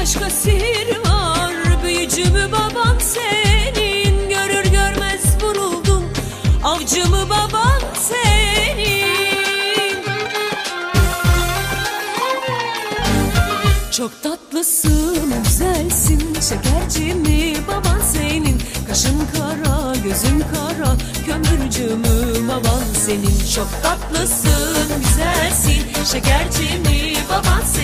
başka sihir var. Büyücü mü baban senin. Görür görmez vuruldum. Avcı mı baban senin. Çok tatlısın, güzelsin. Şekerci mi baban senin. Kaşın kara, gözün kara. Kömürcü mü baban senin. Çok tatlısın, güzelsin. Şekerci mi baban senin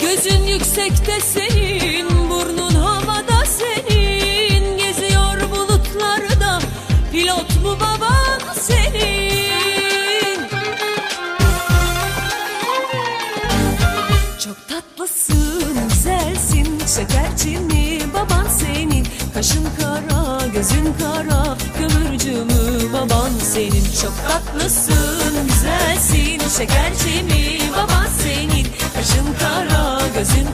Gözün yüksekte senin, Çok tatlısın, güzelsin, şekerci mi baban senin. Kaşın kara, gözün kara, mü baban senin. Çok tatlısın, güzelsin, şekerci mi baban senin. Kaşın kara, gözün